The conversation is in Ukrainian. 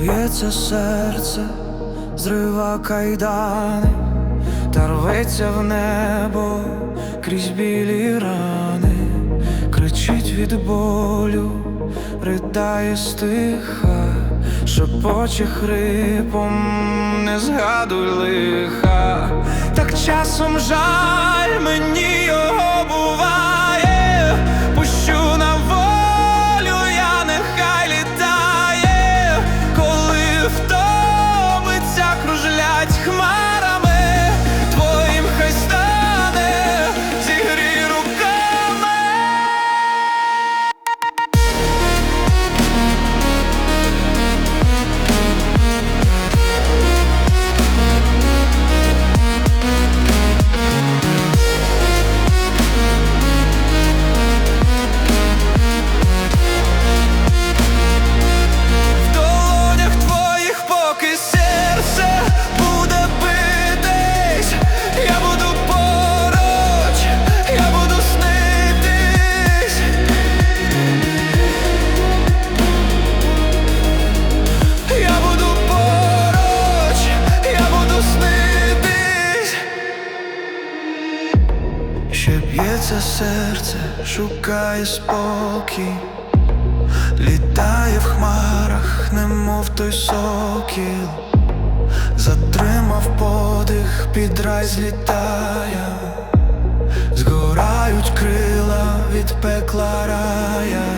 б'ється серце, зрива кайдани, та рветься в небо крізь білі рани, кричить від болю, ридає стиха, шепоче хрипом, не згадуй лиха, так часом жаль мені його б'ється серце, шукає спокій. Літає в хмарах, немов той сокіл, затримав подих, під рай злітає, згорають крила від пекла рая,